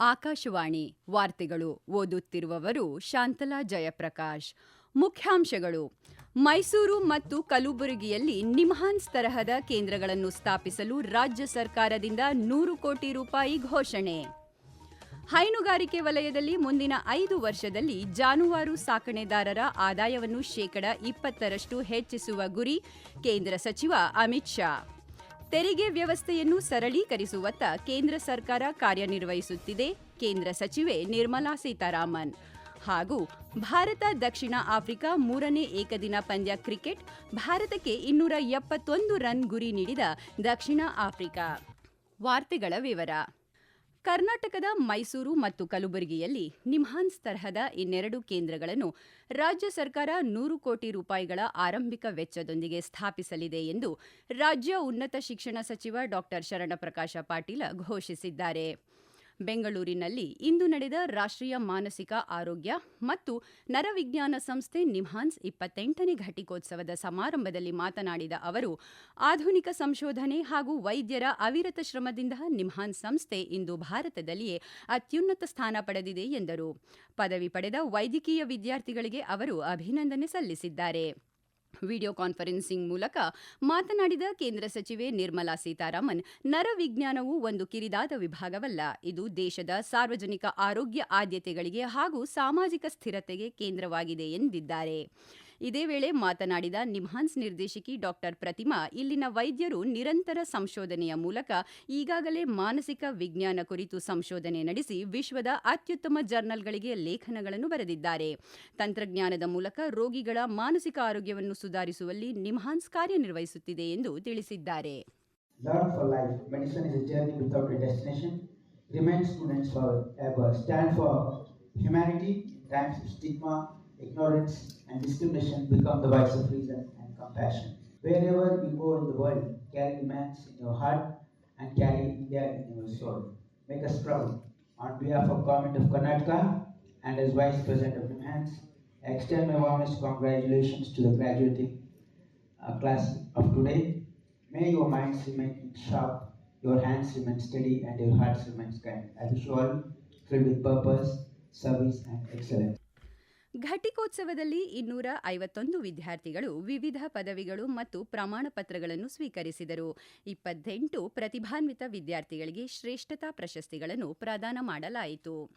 ಆಕಾಶವಾಣಿ ವಾರ್ತೆಗಳು ಓದುತ್ತಿರುವವರು ಶಾಂತಲಾ ಜಯಪ್ರಕಾಶ್. ಮುಖ್ಯಾಂಶಗಳು. ಮೈಸೂರು ಮತ್ತು ಕಲಬುರಗಿಯಲ್ಲಿ ನಿಮ್ಹಾನ್ಸ್ ತರಹದ ಕೇಂದ್ರಗಳನ್ನು ಸ್ಥಾಪಿಸಲು ರಾಜ್ಯ ಸರ್ಕಾರದಿಂದ ನೂರು ಕೋಟಿ ರೂಪಾಯಿ ಘೋಷಣೆ. ಹೈನುಗಾರಿಕೆ ವಲಯದಲ್ಲಿ ಮುಂದಿನ ಐದು ವರ್ಷದಲ್ಲಿ ಜಾನುವಾರು ಸಾಕಣೆದಾರರ ಆದಾಯವನ್ನು ಶೇಕಡ ಇಪ್ಪತ್ತರಷ್ಟು ಹೆಚ್ಚಿಸುವ ಗುರಿ ಕೇಂದ್ರ ಸಚಿವ ಅಮಿತ್ ಶಾ. ತೆರಿಗೆ ವ್ಯವಸ್ಥೆಯನ್ನು ಸರಳೀಕರಿಸುವತ್ತ ಕೇಂದ್ರ ಸರ್ಕಾರ ಕಾರ್ಯನಿರ್ವಹಿಸುತ್ತಿದೆ, ಕೇಂದ್ರ ಸಚಿವೆ ನಿರ್ಮಲಾ ಸೀತಾರಾಮನ್. ಹಾಗೂ ಭಾರತ ದಕ್ಷಿಣ ಆಫ್ರಿಕಾ ಮೂರನೇ ಏಕದಿನ ಪಂದ್ಯ ಕ್ರಿಕೆಟ್, ಭಾರತಕ್ಕೆ ಇನ್ನೂರ ಎಪ್ಪತ್ತೊಂದು ರನ್ ಗುರಿ ನೀಡಿದ ದಕ್ಷಿಣ ಆಫ್ರಿಕಾ. ವಾರ್ತೆಗಳ ವಿವರ. ಕರ್ನಾಟಕದ ಮೈಸೂರು ಮತ್ತು ಕಲಬುರಗಿಯಲ್ಲಿ ನಿಮ್ಹಾನ್ಸ್ ತರಹದ ಇನ್ನೆರಡು ಕೇಂದ್ರಗಳನ್ನು ರಾಜ್ಯ ಸರ್ಕಾರ ನೂರು ಕೋಟಿ ರೂಪಾಯಿಗಳ ಆರಂಭಿಕ ವೆಚ್ಚದೊಂದಿಗೆ ಸ್ಥಾಪಿಸಲಿದೆ ಎಂದು ರಾಜ್ಯ ಉನ್ನತ ಶಿಕ್ಷಣ ಸಚಿವ ಡಾ ಶರಣಪ್ರಕಾಶ ಪಾಟೀಲ ಘೋಷಿಸಿದ್ದಾರೆ. ಬೆಂಗಳೂರಿನಲ್ಲಿ ಇಂದು ನಡೆದ ರಾಷ್ಟ್ರೀಯ ಮಾನಸಿಕ ಆರೋಗ್ಯ ಮತ್ತು ನರವಿಜ್ಞಾನ ಸಂಸ್ಥೆ ನಿಮ್ಹಾನ್ಸ್ ಇಪ್ಪತ್ತೆಂಟನೇ ಘಟಿಕೋತ್ಸವದ ಸಮಾರಂಭದಲ್ಲಿ ಮಾತನಾಡಿದ ಅವರು, ಆಧುನಿಕ ಸಂಶೋಧನೆ ಹಾಗೂ ವೈದ್ಯರ ಅವಿರತ ಶ್ರಮದಿಂದ ನಿಮ್ಹಾನ್ಸ್ ಸಂಸ್ಥೆ ಇಂದು ಭಾರತದಲ್ಲಿಯೇ ಅತ್ಯುನ್ನತ ಸ್ಥಾನ ಪಡೆದಿದೆ ಎಂದರು. ಪದವಿ ಪಡೆದ ವೈದ್ಯಕೀಯ ವಿದ್ಯಾರ್ಥಿಗಳಿಗೆ ಅವರು ಅಭಿನಂದನೆ ಸಲ್ಲಿಸಿದ್ದಾರೆ. ವಿಡಿಯೋ ಕಾನ್ಫರೆನ್ಸಿಂಗ್ ಮೂಲಕ ಮಾತನಾಡಿದ ಕೇಂದ್ರ ಸಚಿವೆ ನಿರ್ಮಲಾ ಸೀತಾರಾಮನ್ ನರವಿಜ್ಞಾನವು ಒಂದು ಕಿರಿದಾದ ವಿಭಾಗವಲ್ಲ, ಇದು ದೇಶದ ಸಾರ್ವಜನಿಕ ಆರೋಗ್ಯ ಆದ್ಯತೆಗಳಿಗೆ ಹಾಗೂ ಸಾಮಾಜಿಕ ಸ್ಥಿರತೆಗೆ ಕೇಂದ್ರವಾಗಿದೆ ಎಂದಿದ್ದಾರೆ. ಇದೇ ವೇಳೆ ಮಾತನಾಡಿದ ನಿಮ್ಹಾನ್ಸ್ ನಿರ್ದೇಶಕಿ ಡಾಕ್ಟರ್ ಪ್ರತಿಮಾ ಇಲ್ಲಿನ ವೈದ್ಯರು ನಿರಂತರ ಸಂಶೋಧನೆಯ ಮೂಲಕ ಈಗಾಗಲೇ ಮಾನಸಿಕ ವಿಜ್ಞಾನ ಕುರಿತು ಸಂಶೋಧನೆ ನಡೆಸಿ ವಿಶ್ವದ ಅತ್ಯುತ್ತಮ ಜರ್ನಲ್ಗಳಿಗೆ ಲೇಖನಗಳನ್ನು ಬರೆದಿದ್ದಾರೆ ತಂತ್ರಜ್ಞಾನದ ಮೂಲಕ ರೋಗಿಗಳ ಮಾನಸಿಕ ಆರೋಗ್ಯವನ್ನು ಸುಧಾರಿಸುವಲ್ಲಿ ನಿಮ್ಹಾನ್ಸ್ ಕಾರ್ಯನಿರ್ವಹಿಸುತ್ತಿದೆ ಎಂದು ತಿಳಿಸಿದ್ದಾರೆ for life. Medicine is a journey without a destination. Students forever. Stand for humanity times stigma, ignorance, and discrimination. Become the vice of reason and compassion. Wherever you go in the world, carry immense in your heart and carry India in your soul. Make us proud. On behalf of Government of Karnataka and as Vice President of NIMHANS, extend my warmest congratulations to the graduating uh, class of today. May your minds remain sharp, your hands remain steady, and your hearts remain kind. I wish you all filled with purpose, service, and excellence. ಘಟಿಕೋತ್ಸವದಲ್ಲಿ ಇನ್ನೂರ ಐವತ್ತೊಂದು ವಿದ್ಯಾರ್ಥಿಗಳು ವಿವಿಧ ಪದವಿಗಳು ಮತ್ತು ಪ್ರಮಾಣ ಪತ್ರಗಳನ್ನು ಸ್ವೀಕರಿಸಿದರು. ಇಪ್ಪತ್ತೆಂಟು ಪ್ರತಿಭಾನ್ವಿತ ವಿದ್ಯಾರ್ಥಿಗಳಿಗೆ ಶ್ರೇಷ್ಠತಾ ಪ್ರಶಸ್ತಿಗಳನ್ನು ಪ್ರದಾನ ಮಾಡಲಾಯಿತು.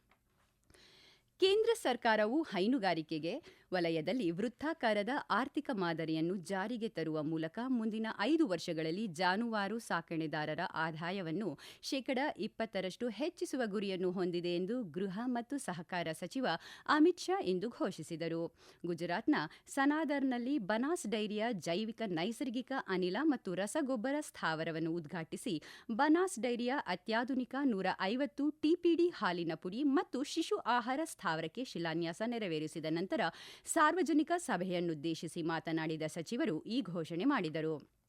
ಕೇಂದ್ರ ಸರ್ಕಾರವು ಹೈನುಗಾರಿಕೆಗೆ ವಲಯದಲ್ಲಿ ವೃತ್ತಾಕಾರದ ಆರ್ಥಿಕ ಮಾದರಿಯನ್ನು ಜಾರಿಗೆ ತರುವ ಮೂಲಕ ಮುಂದಿನ ಐದು ವರ್ಷಗಳಲ್ಲಿ ಜಾನುವಾರು ಸಾಕಣೆದಾರರ ಆದಾಯವನ್ನು ಶೇಕಡ ಇಪ್ಪತ್ತರಷ್ಟು ಹೆಚ್ಚಿಸುವ ಗುರಿಯನ್ನು ಹೊಂದಿದೆ ಎಂದು ಗೃಹ ಮತ್ತು ಸಹಕಾರ ಸಚಿವ ಅಮಿತ್ ಶಾ ಇಂದು ಘೋಷಿಸಿದರು. ಗುಜರಾತ್ನ ಸನಾದರ್ನಲ್ಲಿ ಬನಾಸ್ ಡೈರಿಯ ಜೈವಿಕ ನೈಸರ್ಗಿಕ ಅನಿಲ ಮತ್ತು ರಸಗೊಬ್ಬರ ಸ್ಥಾವರವನ್ನು ಉದ್ಘಾಟಿಸಿ ಬನಾಸ್ ಡೈರಿಯ ಅತ್ಯಾಧುನಿಕ ನೂರ ಐವತ್ತು ಟಿಪಿಡಿ ಹಾಲಿನ ಪುಡಿ ಮತ್ತು ಶಿಶು ಆಹಾರ ಸ್ಥಾವರಕ್ಕೆ ಶಿಲಾನ್ಯಾಸ ನೆರವೇರಿಸಿದ ನಂತರ ಸಾರ್ವಜನಿಕ ಸಭೆಯನ್ನುದ್ದೇಶಿಸಿ ಮಾತನಾಡಿದ ಸಚಿವರು ಈ ಘೋಷಣೆ ಮಾಡಿದರು.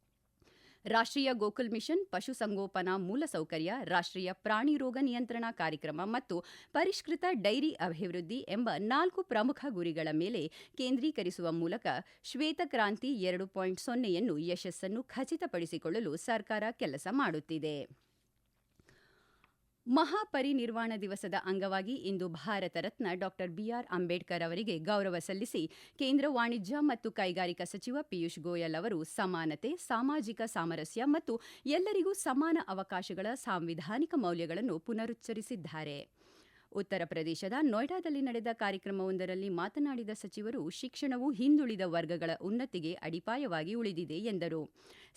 ರಾಷ್ಟ್ರೀಯ ಗೋಕುಲ್ ಮಿಷನ್ ಪಶುಸಂಗೋಪನಾ ಮೂಲಸೌಕರ್ಯ ರಾಷ್ಟ್ರೀಯ ಪ್ರಾಣಿ ರೋಗ ನಿಯಂತ್ರಣ ಕಾರ್ಯಕ್ರಮ ಮತ್ತು ಪರಿಷ್ಕೃತ ಡೈರಿ ಅಭಿವೃದ್ಧಿ ಎಂಬ ನಾಲ್ಕು ಪ್ರಮುಖ ಗುರಿಗಳ ಮೇಲೆ ಕೇಂದ್ರೀಕರಿಸುವ ಮೂಲಕ ಶ್ವೇತಕ್ರಾಂತಿ ಎರಡು ಪಾಯಿಂಟ್ ಸೊನ್ನೆಯನ್ನು ಯಶಸ್ಸನ್ನು ಖಚಿತಪಡಿಸಿಕೊಳ್ಳಲು ಸರ್ಕಾರ ಕೆಲಸ ಮಾಡುತ್ತಿದೆ. ಮಹಾಪರಿನಿರ್ವಾಣ ದಿವಸದ ಅಂಗವಾಗಿ ಇಂದು ಭಾರತ ರತ್ನ ಡಾಕ್ಟರ್ ಬಿಆರ್ ಅಂಬೇಡ್ಕರ್ ಅವರಿಗೆ ಗೌರವ ಸಲ್ಲಿಸಿ ಕೇಂದ್ರ ವಾಣಿಜ್ಯ ಮತ್ತು ಕೈಗಾರಿಕಾ ಸಚಿವ ಪಿಯೂಷ್ ಗೋಯಲ್ ಅವರು ಸಮಾನತೆ, ಸಾಮಾಜಿಕ ಸಾಮರಸ್ಯ ಮತ್ತು ಎಲ್ಲರಿಗೂ ಸಮಾನ ಅವಕಾಶಗಳ ಸಾಂವಿಧಾನಿಕ ಮೌಲ್ಯಗಳನ್ನು ಪುನರುಚ್ಚರಿಸಿದ್ದಾರೆ. ಉತ್ತರ ಪ್ರದೇಶದ ನೋಯ್ಡಾದಲ್ಲಿ ನಡೆದ ಕಾರ್ಯಕ್ರಮವೊಂದರಲ್ಲಿ ಮಾತನಾಡಿದ ಸಚಿವರು, ಶಿಕ್ಷಣವು ಹಿಂದುಳಿದ ವರ್ಗಗಳ ಉನ್ನತಿಗೆ ಅಡಿಪಾಯವಾಗಿ ಉಳಿದಿದೆ ಎಂದರು.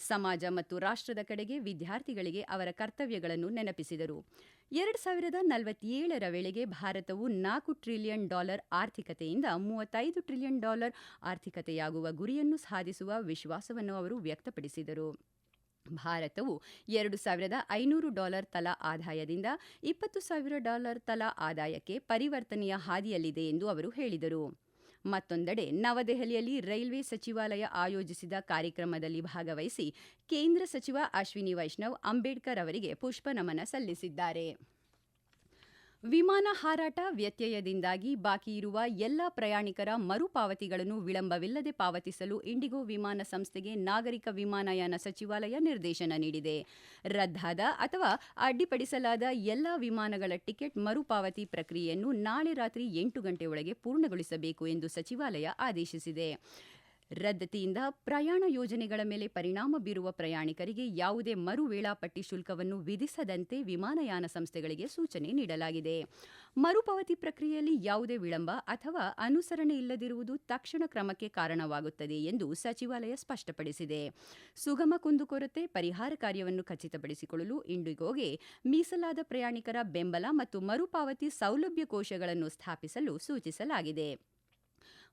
ಸಮಾಜ ಮತ್ತು ರಾಷ್ಟ್ರದ ಕಡೆಗೆ ವಿದ್ಯಾರ್ಥಿಗಳಿಗೆ ಅವರ ಕರ್ತವ್ಯಗಳನ್ನು ನೆನಪಿಸಿದರು. ಎರಡು ಸಾವಿರದ ನಲವತ್ತೇಳರ ವೇಳೆಗೆ ಭಾರತವು ನಾಲ್ಕು ಟ್ರಿಲಿಯನ್ ಡಾಲರ್ ಆರ್ಥಿಕತೆಯಿಂದ ಮೂವತ್ತೈದು ಟ್ರಿಲಿಯನ್ ಡಾಲರ್ ಆರ್ಥಿಕತೆಯಾಗುವ ಗುರಿಯನ್ನು ಸಾಧಿಸುವ ವಿಶ್ವಾಸವನ್ನು ಅವರು ವ್ಯಕ್ತಪಡಿಸಿದರು. ಭಾರತವು ಎರಡು ಸಾವಿರದ ಐನೂರು ಡಾಲರ್ ತಲಾ ಆದಾಯದಿಂದ ಇಪ್ಪತ್ತು ಸಾವಿರ ಡಾಲರ್ ತಲಾ ಆದಾಯಕ್ಕೆ ಪರಿವರ್ತನೆಯ ಹಾದಿಯಲ್ಲಿದೆ ಎಂದು ಅವರು ಹೇಳಿದರು. ಮತ್ತೊಂದೆಡೆ ನವದೆಹಲಿಯಲ್ಲಿ ರೈಲ್ವೆ ಸಚಿವಾಲಯ ಆಯೋಜಿಸಿದ ಕಾರ್ಯಕ್ರಮದಲ್ಲಿ ಭಾಗವಹಿಸಿ ಕೇಂದ್ರ ಸಚಿವ ಅಶ್ವಿನಿ ವೈಷ್ಣವ್ ಅಂಬೇಡ್ಕರ್ ಅವರಿಗೆ ಪುಷ್ಪ ನಮನ ಸಲ್ಲಿಸಿದ್ದಾರೆ. ವಿಮಾನ ಹಾರಾಟ ವ್ಯತ್ಯಯದಿಂದಾಗಿ ಬಾಕಿ ಇರುವ ಎಲ್ಲ ಪ್ರಯಾಣಿಕರ ಮರುಪಾವತಿಗಳನ್ನು ವಿಳಂಬವಿಲ್ಲದೆ ಪಾವತಿಸಲು ಇಂಡಿಗೋ ವಿಮಾನ ಸಂಸ್ಥೆಗೆ ನಾಗರಿಕ ವಿಮಾನಯಾನ ಸಚಿವಾಲಯ ನಿರ್ದೇಶನ ನೀಡಿದೆ. ರದ್ದಾದ ಅಥವಾ ಅಡ್ಡಿಪಡಿಸಲಾದ ಎಲ್ಲ ವಿಮಾನಗಳ ಟಿಕೆಟ್ ಮರುಪಾವತಿ ಪ್ರಕ್ರಿಯೆಯನ್ನು ನಾಳೆ ರಾತ್ರಿ ಎಂಟು ಗಂಟೆಯೊಳಗೆ ಪೂರ್ಣಗೊಳಿಸಬೇಕು ಎಂದು ಸಚಿವಾಲಯ ಆದೇಶಿಸಿದೆ. ರದ್ದತಿಯಿಂದ ಪ್ರಯಾಣ ಯೋಜನೆಗಳ ಮೇಲೆ ಪರಿಣಾಮ ಬೀರುವ ಪ್ರಯಾಣಿಕರಿಗೆ ಯಾವುದೇ ಮರು ವೇಳಾಪಟ್ಟಿ ಶುಲ್ಕವನ್ನು ವಿಧಿಸದಂತೆ ವಿಮಾನಯಾನ ಸಂಸ್ಥೆಗಳಿಗೆ ಸೂಚನೆ ನೀಡಲಾಗಿದೆ. ಮರುಪಾವತಿ ಪ್ರಕ್ರಿಯೆಯಲ್ಲಿ ಯಾವುದೇ ವಿಳಂಬ ಅಥವಾ ಅನುಸರಣೆ ಇಲ್ಲದಿರುವುದು ತಕ್ಷಣ ಕ್ರಮಕ್ಕೆ ಕಾರಣವಾಗುತ್ತದೆ ಎಂದು ಸಚಿವಾಲಯ ಸ್ಪಷ್ಟಪಡಿಸಿದೆ. ಸುಗಮ ಕುಂದುಕೊರತೆ ಪರಿಹಾರ ಕಾರ್ಯವನ್ನು ಖಚಿತಪಡಿಸಿಕೊಳ್ಳಲು ಇಂಡಿಗೋಗೆ ಮೀಸಲಾದ ಪ್ರಯಾಣಿಕರ ಬೆಂಬಲ ಮತ್ತು ಮರುಪಾವತಿ ಸೌಲಭ್ಯ ಕೋಶಗಳನ್ನು ಸ್ಥಾಪಿಸಲು ಸೂಚಿಸಲಾಗಿದೆ.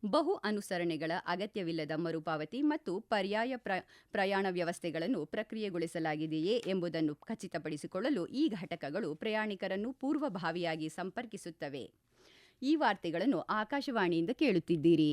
ಬಹು ಅನುಸರಣೆಗಳ ಅಗತ್ಯವಿಲ್ಲದ ಮರುಪಾವತಿ ಮತ್ತು ಪರ್ಯಾಯ ಪ್ರ, ಪ್ರಯಾಣ ವ್ಯವಸ್ಥೆಗಳನ್ನು ಪ್ರಕ್ರಿಯೆಗೊಳಿಸಲಾಗಿದೆಯೇ ಎಂಬುದನ್ನು ಖಚಿತಪಡಿಸಿಕೊಳ್ಳಲು ಈ ಘಟಕಗಳು ಪ್ರಯಾಣಿಕರನ್ನು ಪೂರ್ವಭಾವಿಯಾಗಿ ಸಂಪರ್ಕಿಸುತ್ತವೆ. ಈ ವಾರ್ತೆಗಳನ್ನು ಆಕಾಶವಾಣಿಯಿಂದ ಕೇಳುತ್ತಿದ್ದೀರಿ.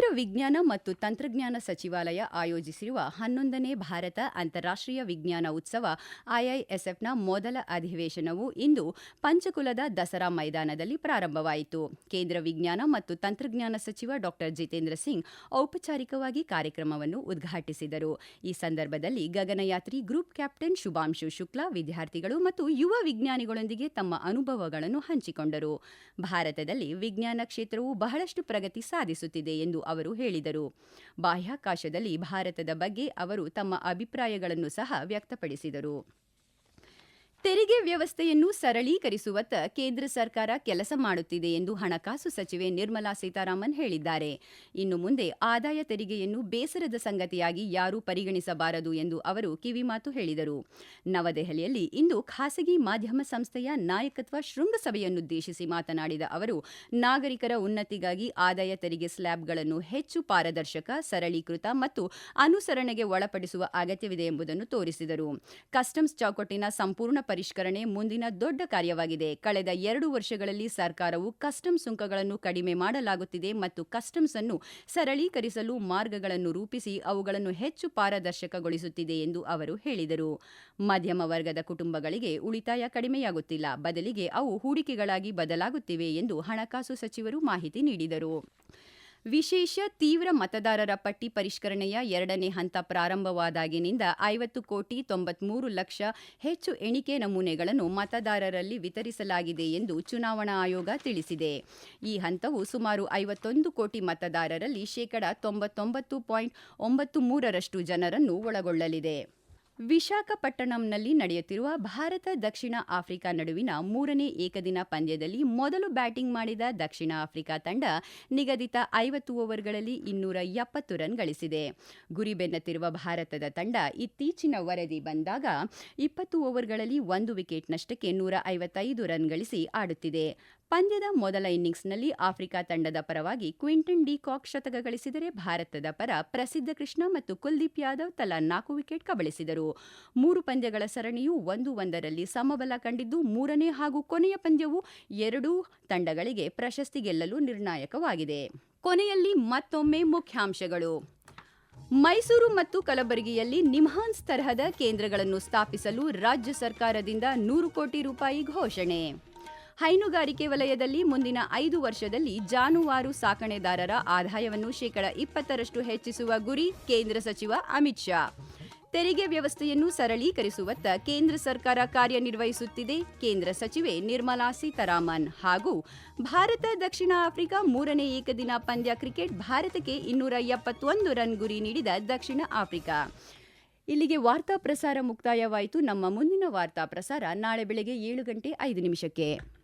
ಕೇಂದ್ರ ವಿಜ್ಞಾನ ಮತ್ತು ತಂತ್ರಜ್ಞಾನ ಸಚಿವಾಲಯ ಆಯೋಜಿಸಿರುವ ಹನ್ನೊಂದನೇ ಭಾರತ ಅಂತಾರಾಷ್ಟ್ರೀಯ ವಿಜ್ಞಾನ ಉತ್ಸವ ಐಐಎಸ್ಎಫ್ನ ಮೊದಲ ಅಧಿವೇಶನವು ಇಂದು ಪಂಚಕುಲದ ದಸರಾ ಮೈದಾನದಲ್ಲಿ ಪ್ರಾರಂಭವಾಯಿತು. ಕೇಂದ್ರ ವಿಜ್ಞಾನ ಮತ್ತು ತಂತ್ರಜ್ಞಾನ ಸಚಿವ ಡಾ. ಜಿತೇಂದ್ರ ಸಿಂಗ್ ಔಪಚಾರಿಕವಾಗಿ ಕಾರ್ಯಕ್ರಮವನ್ನು ಉದ್ಘಾಟಿಸಿದರು. ಈ ಸಂದರ್ಭದಲ್ಲಿ ಗಗನಯಾತ್ರಿ ಗ್ರೂಪ್ ಕ್ಯಾಪ್ಟನ್ ಶುಭಾಂಶು ಶುಕ್ಲಾ, ವಿದ್ಯಾರ್ಥಿಗಳು ಮತ್ತು ಯುವ ವಿಜ್ಞಾನಿಗಳೊಂದಿಗೆ ತಮ್ಮ ಅನುಭವಗಳನ್ನು ಹಂಚಿಕೊಂಡರು. ಭಾರತದಲ್ಲಿ ವಿಜ್ಞಾನ ಕ್ಷೇತ್ರವು ಬಹಳಷ್ಟು ಪ್ರಗತಿ ಸಾಧಿಸುತ್ತಿದೆ ಎಂದು ಅವರು ಹೇಳಿದರು. ಬಾಹ್ಯಾಕಾಶದಲ್ಲಿ ಭಾರತದ ಬಗ್ಗೆ ಅವರು ತಮ್ಮ ಅಭಿಪ್ರಾಯಗಳನ್ನು ಸಹ ವ್ಯಕ್ತಪಡಿಸಿದರು. ತೆರಿಗೆ ವ್ಯವಸ್ಥೆಯನ್ನು ಸರಳೀಕರಿಸುವತ್ತ ಕೇಂದ್ರ ಸರ್ಕಾರ ಕೆಲಸ ಮಾಡುತ್ತಿದೆ ಎಂದು ಹಣಕಾಸು ಸಚಿವೆ ನಿರ್ಮಲಾ ಸೀತಾರಾಮನ್ ಹೇಳಿದ್ದಾರೆ. ಇನ್ನು ಮುಂದೆ ಆದಾಯ ತೆರಿಗೆಯನ್ನು ಬೇಸರದ ಸಂಗತಿಯಾಗಿ ಯಾರೂ ಪರಿಗಣಿಸಬಾರದು ಎಂದು ಅವರು ಕಿವಿಮಾತು ಹೇಳಿದರು. ನವದೆಹಲಿಯಲ್ಲಿ ಇಂದು ಖಾಸಗಿ ಮಾಧ್ಯಮ ಸಂಸ್ಥೆಯ ನಾಯಕತ್ವ ಶೃಂಗಸಭೆಯನ್ನುದ್ದೇಶಿಸಿ ಮಾತನಾಡಿದ ಅವರು, ನಾಗರಿಕರ ಉನ್ನತಿಗಾಗಿ ಆದಾಯ ತೆರಿಗೆ ಸ್ಲ್ಯಾಬ್ಗಳನ್ನು ಹೆಚ್ಚು ಪಾರದರ್ಶಕ, ಸರಳೀಕೃತ ಮತ್ತು ಅನುಸರಣೆಗೆ ಒಳಪಡಿಸುವ ಅಗತ್ಯವಿದೆ ಎಂಬುದನ್ನು ತೋರಿಸಿದರು. ಕಸ್ಟಮ್ಸ್ ಚೌಕಟ್ಟಿನ ಸಂಪೂರ್ಣ ಪರಿಷ್ಕರಣೆ ಮುಂದಿನ ದೊಡ್ಡ ಕಾರ್ಯವಾಗಿದೆ. ಕಳೆದ ಎರಡು ವರ್ಷಗಳಲ್ಲಿ ಸರ್ಕಾರವು ಕಸ್ಟಮ್ ಸುಂಕಗಳನ್ನು ಕಡಿಮೆ ಮಾಡಲಾಗುತ್ತಿದೆ ಮತ್ತು ಕಸ್ಟಮ್ಸ್ ಅನ್ನು ಸರಳೀಕರಿಸಲು ಮಾರ್ಗಗಳನ್ನು ರೂಪಿಸಿ ಅವುಗಳನ್ನು ಹೆಚ್ಚು ಪಾರದರ್ಶಕಗೊಳಿಸುತ್ತಿದೆ ಎಂದು ಅವರು ಹೇಳಿದರು. ಮಧ್ಯಮ ವರ್ಗದ ಕುಟುಂಬಗಳಿಗೆ ಉಳಿತಾಯ ಕಡಿಮೆಯಾಗುತ್ತಿಲ್ಲ. ಬದಲಿಗೆ ಅವು ಹೂಡಿಕೆಗಳಾಗಿ ಬದಲಾಗುತ್ತಿವೆ ಎಂದು ಹಣಕಾಸು ಸಚಿವರು ಮಾಹಿತಿ ನೀಡಿದರು. ವಿಶೇಷ ತೀವ್ರ ಮತದಾರರ ಪಟ್ಟಿ ಪರಿಷ್ಕರಣೆಯ ಎರಡನೇ ಹಂತ ಪ್ರಾರಂಭವಾದಾಗಿನಿಂದ ಐವತ್ತು ಕೋಟಿ ತೊಂಬತ್ಮೂರು ಲಕ್ಷ ಹೆಚ್ಚು ಎಣಿಕೆ ನಮೂನೆಗಳನ್ನು ಮತದಾರರಲ್ಲಿ ವಿತರಿಸಲಾಗಿದೆ ಎಂದು ಚುನಾವಣಾ ಆಯೋಗ ತಿಳಿಸಿದೆ. ಈ ಹಂತವು ಸುಮಾರು ಐವತ್ತೊಂದು ಕೋಟಿ ಮತದಾರರಲ್ಲಿ ಶೇಕಡಾ ತೊಂಬತ್ತೊಂಬತ್ತು ಪಾಯಿಂಟ್ ಒಂಬತ್ತು ಮೂರರಷ್ಟು ಜನರನ್ನು ಒಳಗೊಳ್ಳಲಿದೆ. ವಿಶಾಖಪಟ್ಟಣಂನಲ್ಲಿ ನಡೆಯುತ್ತಿರುವ ಭಾರತ ದಕ್ಷಿಣ ಆಫ್ರಿಕಾ ನಡುವಿನ ಮೂರನೇ ಏಕದಿನ ಪಂದ್ಯದಲ್ಲಿ ಮೊದಲು ಬ್ಯಾಟಿಂಗ್ ಮಾಡಿದ ದಕ್ಷಿಣ ಆಫ್ರಿಕಾ ತಂಡ ನಿಗದಿತ ಐವತ್ತು ಓವರ್ಗಳಲ್ಲಿ ಇನ್ನೂರ ಎಪ್ಪತ್ತು ರನ್ ಗಳಿಸಿದೆ. ಗುರಿ ಬೆನ್ನತ್ತಿರುವ ಭಾರತದ ತಂಡ ಇತ್ತೀಚಿನ ವರದಿ ಬಂದಾಗ ಇಪ್ಪತ್ತು ಓವರ್ಗಳಲ್ಲಿ ಒಂದು ವಿಕೆಟ್ ನಷ್ಟಕ್ಕೆ ನೂರ ಐವತ್ತೈದು ರನ್ ಗಳಿಸಿ ಆಡುತ್ತಿದೆ. ಪಂದ್ಯದ ಮೊದಲ ಇನ್ನಿಂಗ್ಸ್ನಲ್ಲಿ ಆಫ್ರಿಕಾ ತಂಡದ ಪರವಾಗಿ ಕ್ವಿಂಟನ್ ಡಿಕಾಕ್ ಶತಕ ಗಳಿಸಿದರೆ ಭಾರತದ ಪರ ಪ್ರಸಿದ್ಧ ಕೃಷ್ಣ ಮತ್ತು ಕುಲ್ದೀಪ್ ಯಾದವ್ ತಲಾ ನಾಲ್ಕು ವಿಕೆಟ್ ಕಬಳಿಸಿದರು. ಮೂರು ಪಂದ್ಯಗಳ ಸರಣಿಯು ಒಂದು ಒಂದರಲ್ಲಿ ಸಮಬಲ ಕಂಡಿದ್ದು ಮೂರನೇ ಹಾಗೂ ಕೊನೆಯ ಪಂದ್ಯವು ಎರಡೂ ತಂಡಗಳಿಗೆ ಪ್ರಶಸ್ತಿ ಗೆಲ್ಲಲು ನಿರ್ಣಾಯಕವಾಗಿದೆ. ಕೊನೆಯಲ್ಲಿ ಮತ್ತೊಮ್ಮೆ ಮುಖ್ಯಾಂಶಗಳು. ಮೈಸೂರು ಮತ್ತು ಕಲಬುರಗಿಯಲ್ಲಿ ನಿಮ್ಹಾನ್ಸ್ ತರಹದ ಕೇಂದ್ರಗಳನ್ನು ಸ್ಥಾಪಿಸಲು ರಾಜ್ಯ ಸರ್ಕಾರದಿಂದ ನೂರು ಕೋಟಿ ರೂಪಾಯಿ ಘೋಷಣೆ. ಹೈನುಗಾರಿಕೆ ವಲಯದಲ್ಲಿ ಮುಂದಿನ ಐದು ವರ್ಷದಲ್ಲಿ ಜಾನುವಾರು ಸಾಕಣೆದಾರರ ಆದಾಯವನ್ನು ಶೇಕಡ ಇಪ್ಪತ್ತರಷ್ಟು ಹೆಚ್ಚಿಸುವ ಗುರಿ ಕೇಂದ್ರ ಸಚಿವ ಅಮಿತ್ ಶಾ. ತೆರಿಗೆ ವ್ಯವಸ್ಥೆಯನ್ನು ಸರಳೀಕರಿಸುವತ್ತ ಕೇಂದ್ರ ಸರ್ಕಾರ ಕಾರ್ಯನಿರ್ವಹಿಸುತ್ತಿದೆ. ಕೇಂದ್ರ ಸಚಿವೆ ನಿರ್ಮಲಾ ಸೀತಾರಾಮನ್ ಹಾಗೂ ಭಾರತ, ದಕ್ಷಿಣ ಆಫ್ರಿಕಾ ಮೂರನೇ ಏಕದಿನ ಪಂದ್ಯ ಕ್ರಿಕೆಟ್ ಭಾರತಕ್ಕೆ ಇನ್ನೂರ ಎಪ್ಪತ್ತೊಂದು ರನ್ ಗುರಿ ನೀಡಿದ ದಕ್ಷಿಣ ಆಫ್ರಿಕಾ. ಇಲ್ಲಿಗೆ ವಾರ್ತಾ ಪ್ರಸಾರ ಮುಕ್ತಾಯವಾಯಿತು. ನಮ್ಮ ಮುಂದಿನ ವಾರ್ತಾ ಪ್ರಸಾರ ನಾಳೆ ಬೆಳಗ್ಗೆ ಏಳು ಗಂಟೆ ಐದು ನಿಮಿಷಕ್ಕೆ.